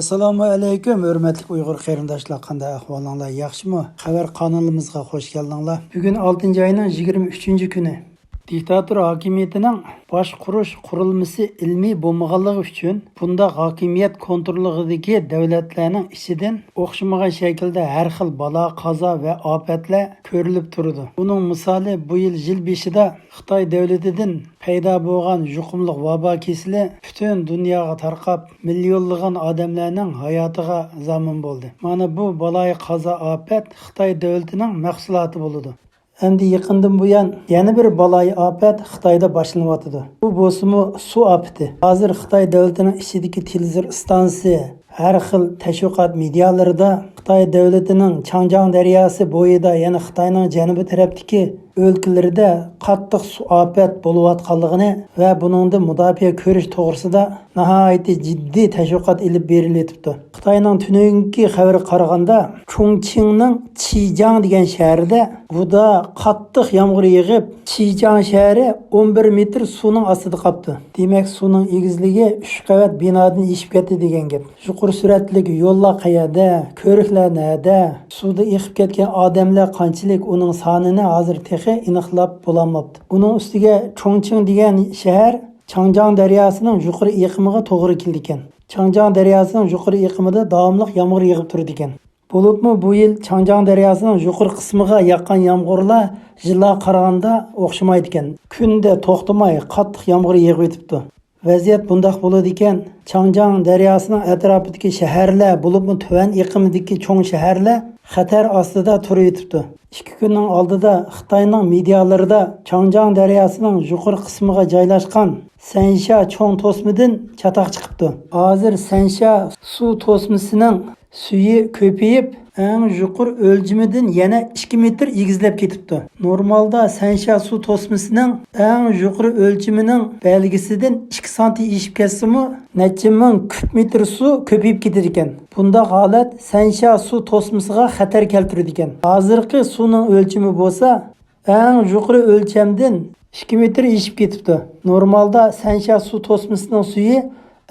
assalomu alaykum hurmatli uyg'ur qarindoshlar qanday ahvolinglar yaxshimi? Xabar kanalimizga xush keldinglar bugun 6 oyning 23 kuni diktator hokimiyatining bosh qurish qurilmasi ilmiy bo'lmaganligi uchun bunda hokimiyat kontrolidagi davlatlarning ichidan o'xshamagan shaklda har xil balo qazo va ofatlar ko'rilib turdi buning misoli bu yil yil beshida xitoy davlatidan paydo bo'lgan yuqumli vabo kesili butun dunyoga tarqab millionlagan odamlarning hayotiga zamin bo'ldi mana bu baloyi qazo ofat xitoy davlatining mahsuloti bo'ladi Endi yaqindan buyon yana bir baloyi ofat Xitoyda boshlanyotidi. Bu bo'lsimi suv ofati. Hozir Xitoy davlatining ichidagi televizor stansiyasi har xil tashviqot medialarida Xitoy davlatining Changjiang daryosi bo'yida, ya'ni Xitoyning janubiy tarafdagi өлкәләрендә каттык су апат булып атканлыгыны ва буныңды мудафиа көріш тогрысында ниһаяти җитди тәшвиқат алып берилетипти. Хитаенның түнөнки хәбәре қарағанда Чунчиңнең Чижаң деген шәһәрендә бұда каттык ямгыр ягып, Чижаң шәһәре 11 метр суның астыда капты. демек суның егізлігі 3 қабат бинадан ишеп кетти дигән гәп. Шуқыр сүрәтлек yo'llar qayerda, ko'riklar суды suvda кеткен ketgan odamlar оның uning sonini hozir texi aniqlab bo'lolmabdi. Uning ustiga chongching degan shahar changjang daryosining yuqori eqimiga to'g'ri keldi ekan. changjang daryosining yuqori eqimida davomli yomg'ir yig'ib turdi ekan. Bo'libmi bu yil changjang daryosining yuqori qismiga yoqqan yomg'irlar yillar qaraganda o'xshamaydi ekan. Kunda to'xtamay qattiq yomg'ir yig'ib o'tibdi. Vaziyat bundoq bo'ladi ekan. changjang daryosining atrofidagi shaharlar, bo'libmi tuvan iqimidagi cho'ng shaharlar xatar ostida turib yotibdi. Ikki kunning oldida Xitoyning medialarida Changjiang daryosining yuqori qismiga joylashgan Sansha cho'ng to'smidan chatoq chiqibdi. Hozir Sansha suv to'smisining suyi ko'payib, eng yuqori o'lchamidan yana 2 metr egizlab ketibdi. Normalda Sansha suv to'smisining eng yuqori o'lchamining belgisidan 2 sm eshib ketsa-mu, necha ming kub metr suv ko'payib ketar ekan. Bunda holat Sansha suv to'smisiga xatar keltiradi ekan. Hozirgi suvning o'lchami bo'lsa, eng yuqori o'lchamdan 2 metr eshib ketibdi. Normalda Sansha suv to'smisining suyi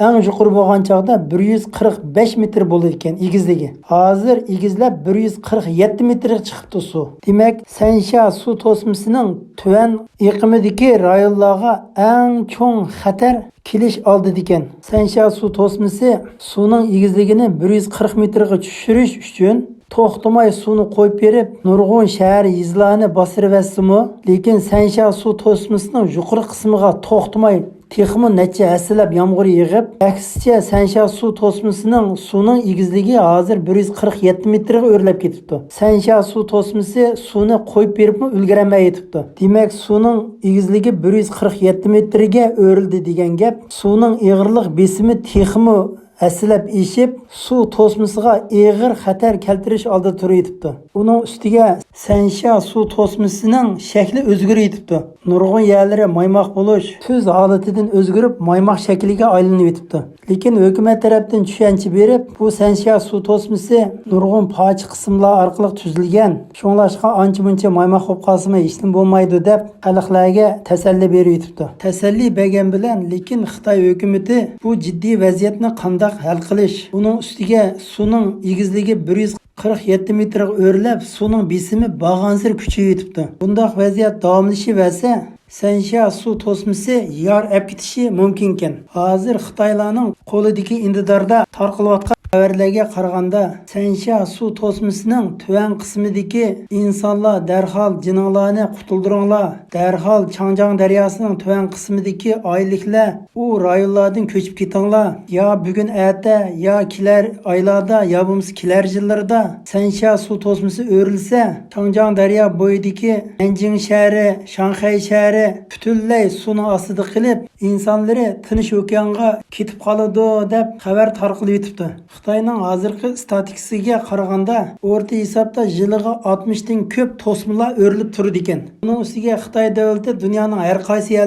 ең жоқыр болған шағда 145 метр болы екен егіздеге. Азыр егізіліп 147 метр шықты су. Демек, Сәнша су тосымысының түвен иқымыдеке райыллаға ең чон қатар келеш алды декен. Сәнша су тосымысы суның егіздегіні 140 метрға түшіріш үшін Тоқтымай суны қойып беріп, нұрғын шәәр езіланы басырып әсімі, лекен су тосымысының жұқыр қысымыға тоқтамай texmi necha aslab yomg'ir yig'ib, aksicha Sansha suv to'smisining suvning egizligi hozir 147 metrga o'rlab ketibdi. Sansha suv to'smisi suvni qo'yib beribmi ulgurmay yetibdi. Demak, suvning egizligi 147 metrga o'rildi degan gap. Suvning ig'irlik besimi texmi aslab eshib, suv to'smisiga eg'ir xatar keltirish oldida turib yetibdi. Uning ustiga Sansha suv to'smisining shakli o'zgarib yetibdi. Nurg'un yerlari maymoq bo'lish tuz holatidan o'zgarib maymoq shakliga aylanib yetibdi. Lekin hukumat tarafdan tushuncha berib, bu Sansha suv to'smisi nurg'un poch qismlar orqali tuzilgan. Shunglashqa ancha-muncha maymoq bo'lib qolsa hech nima bo'lmaydi deb xalqlarga tasalli berib yetibdi. Tasalli bergan bilan, lekin Xitoy hukumati bu jiddiy vaziyatni qanday hal qilish, uning ustiga suvning egizligi 100 47 metrga o'rlab, suvning besimi bag'ansir kuchayib yetibdi. Bundoq vaziyat davomlashaversa, Sansha suv to'smisi yor ap ketishi mumkin ekan. Hozir Xitoylarning qo'lidagi intidarda tarqalayotgan xabarlarga qaraganda, Sansha suv to'smisining tuvan qismidagi insonlar darhol jininglarni qutuldiringlar. Darhol Changjiang daryosining tuvan qismidagi oyliklar u rayonlardan ko'chib ketinglar. Yo bugun erta, yo kelar oylarda, yo bo'lmasa kelar yillarda Sansha suv to'smisi o'rilsa, Changjiang daryo bo'yidagi Nanjing shahri, Shanxay shahri butunlay suvning ostida qilib, insonlari Tinch okeanga ketib qoladi deb xabar tarqalib yetibdi. Қытайның азырқы статистикасына қарағанда орта есапта жылығы 60-тен көп тосмыла өріліп тұрды екен. Бұның үстіге Қытай дәуелді дүнияның әр қайсы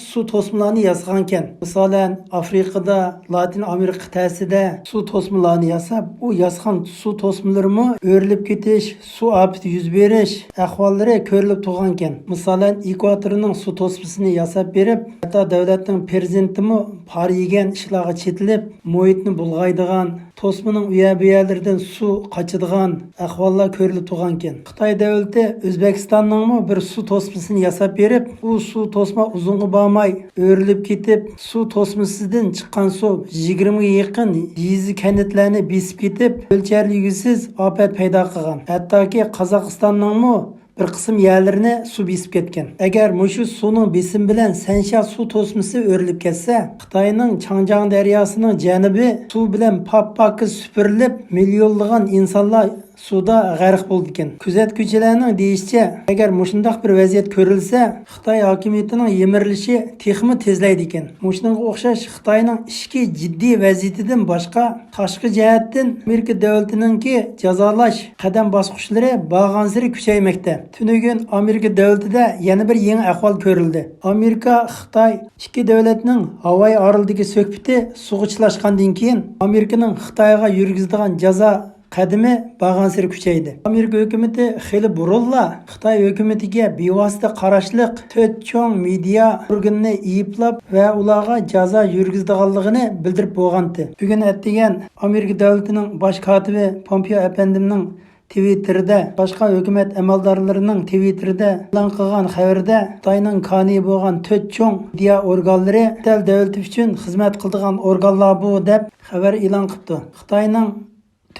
су тосмыланы ясыған екен. Мысалы, Африкада, Латин Америка тәсіде су тосмыланы ясап, о ясыған су тосмыларымы өріліп кетеш, су апыт жүз береш, көріліп тұрған екен. Мысалы, экваторының су тосмысын ясап беріп, хатта дәулеттің перзентімі пар еген ішілағы четіліп, мұйытны бұлғайдыған tosmaning uya buyalardan suv qochadigan ahvollar ko'rilib turgan ekan xitoy davlati o'zbekistonning bir suv tosmasini yasab berib u suv tosma uzunga bormay o'rilib ketib suv tosmasidan chiqqan suv yigirmaga yaqin yizi kanitlarni besib ketib o'lcharligisiz ofat paydo qilgan. Hattoki qozog'istonning bir qism yerlarini suv besib ketgan agar mushu suvning besim bilan sansha suv to'smasi o'rilib ketsa xitoyning changjang daryosining janubi suv bilan pop pokiz supurilib millionlagan insonlar suvda g'arq bo'ldi ekan kuzatuvchilarning deyishicha agar mushundoq bir vaziyat ko'rilsa xitoy hokimiyatining yemirilishi texmi tezlaydi ekan mushunga o'xshash xitoyning ichki jiddiy vaziyatidan boshqa tashqi jihatdan amerika davlatiningki jazolash qadam bosqichlari borgansiri kuchaymoqda tunugun amerika davlatida yana bir yangi ahvol ko'rildi amerika xitoy ikki davlatning havoyi orildagi so'kpiti sug'ichlashgandan keyin amerikaning xitoyga yurgizadigan jazo qadimi bag'ansiri kuchaydi amerika hukumati xili burunla xitoy hukumatiga bevosita qarashliq to'rt cho'ng media organini iyiplab va ularga jazo yurgizdiganligini bildirib bo'lgandi bugun atdigan amerika davlatining bosh kotibi pompeo apandimning Twitter'da boshqa hukumat amaldorlarining Twitter'da e'lon qilgan xabarda Xitoyning koni bo'lgan to'rt cho'ng media organlari davlati uchun xizmat qiladigan organlar bu deb xabar e'lon qildi Xitoyning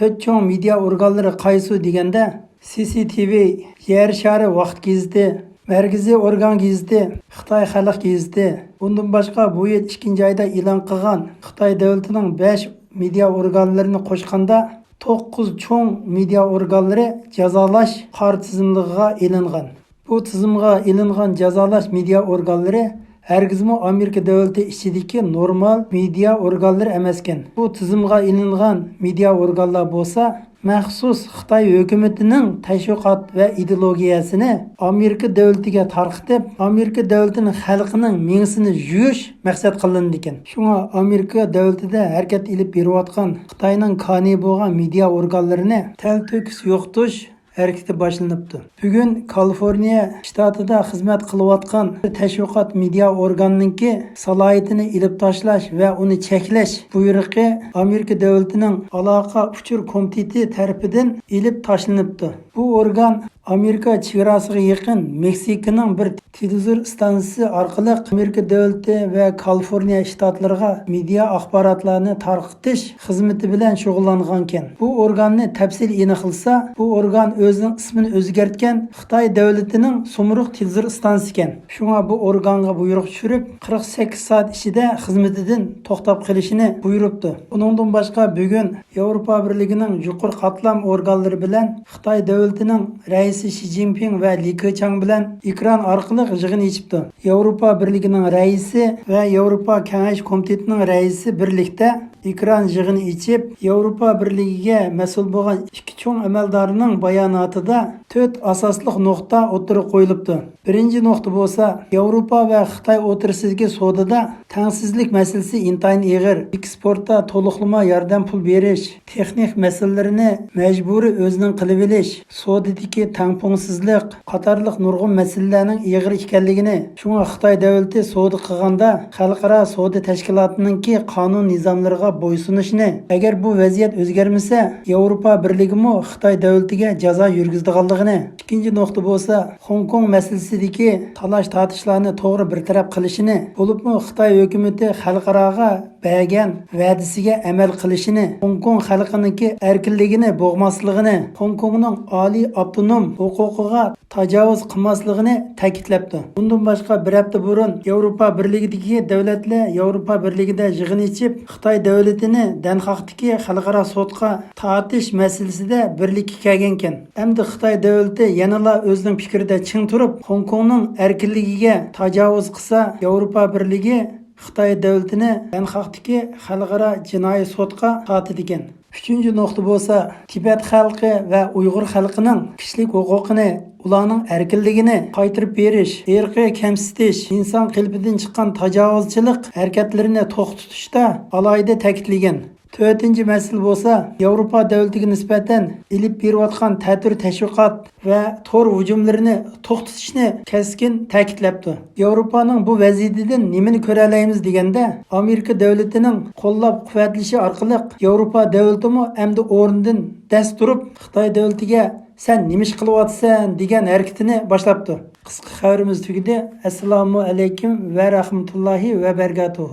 to'rt cho'ng media organlari qaysi deganda CCTV, Yer shari vaqt gazeti, Markaziy organ gazeti, Xitoy xalq gazeti. Bundan boshqa bu yil 2 oyda e'lon qilgan Xitoy davlatining 5 media organlarini qo'shganda 9 cho'ng media organlari jazolash qor tizimligiga ilingan. Bu tizimga ilingan jazolash media organlari Hergizmi Amerika davlati ichidagi normal media organlari emas ekan. Bu tizimga ilingan media organlar bo'lsa, maxsus Xitoy hukumatining tashviqot va ideologiyasini Amerika davlatiga tarqitib, Amerika davlatining xalqining mengsini yuyish maqsad qilindi ekan. Shunga Amerika davlatida harakat ilib berayotgan Xitoyning koni bo'lgan media organlarini tal to'kis yo'qtish harakati boshlanibdi bugun kaliforniya shtatida xizmat qilayotgan tashviqot media organninki salohiyatini ilib tashlash va uni cheklash buyrug'i amerika davlatining aloqa uchur komiteti tarafidan ilib tashlanibdi bu organ amerika chegarasiga yaqin meksikaning bir televizor stansiyasi orqali amerika davlati va kaliforniya shtatlariga media axborotlarni tarqitish xizmati bilan shug'ullangan ekan bu organni tafsil aniqlasa bu organ o'zining ismini o'zgartgan xitoy davlatining sumruq televizor stansiyasi ekan bu organga buyruq tushirib 48 soat ichida xizmatidan to'xtab qilishini buyuribdi. Uningdan boshqa bugun yevropa birligining yuqori qatlam organlari bilan xitoy davlatining raisi Shi Jinping va Li Keqiang bilan ekran orqali yig'in ichibdi. Yevropa Birligining raisi va Yevropa Kengash komitetining raisi birlikda ekran yig'ini ichib, Yevropa Birligiga mas'ul bo'lgan ikki cho'ng amaldorining bayonotida to'rt asosli nuqta o'tirib qo'yilibdi. Birinchi nuqta bo'lsa, Yevropa va Xitoy o'tirsidagi savdoda tengsizlik masalasi intayin ig'ir, eksportda to'liqlama yordam pul berish, texnik masalalarni majburiy o'zining qilib olish, savdodagi tangpongsizlik qatorliq nurg'un masalalarning ig'ir ekanligini, shunga Xitoy davlati savdo qilganda xalqaro savdo tashkilotininki qonun nizomlariga bo'ysunishni agar bu vaziyat o'zgarmasa yevropa birligimi xitoy davlatiga jazo yurgizdiganligini. İkkinchi nuqta bo'lsa Hong Kong masalasidagi talash tortishlarni to'g'ri bartaraf qilishini bo'libmi xitoy hukumati xalqaroga bergan va'dasiga amal qilishini Hong Kong xalqiniki erkinligini bo'g'masligini Hong Kongning oliy avtonom huquqiga tajovuz qilmasligini ta'kidlabdi. Bundan boshqa bir hafta burun yevropa birligidagi davlatlar yevropa birligida yig'in ichib xitoy davlatini danxoqdagi xalqaro sudga tortish masalasida birlikka kelgan ekan endi xitoy davlati yanala o'zining fikrida ching turib Hong Kongning erkinligiga tajovuz qilsa yevropa birligi xitoy davlatini danxoqdagi xalqaro jinoiy sudga tortadigan uchinchi nuqta bo'lsa tibat xalqi va uyg'ur xalqining kishilik huquqini ularning erkinligini qaytirib berish irqiy kamsitish inson qalbidan chiqqan tajovuzchilik harakatlarini to'xtatishda alohida ta'kidlagan. To'rtinchi masala bo'lsa, Yevropa davlatiga nisbatan ilib berayotgan ta'tir tashviqot va tor hujumlarini to'xtatishni keskin ta'kidlabdi. Yevropaning bu vaziyatidan nimani ko'ra olamiz deganda, Amerika davlatining qo'llab-quvvatlashi orqali Yevropa davlatimi endi o'rnidan dast turib, Xitoy davlatiga sen nima ish qilyapsan degan harakatini boshlabdi. Qisqa xabarimiz tugadi. Assalomu alaykum va rahmatullohi va barakatuh.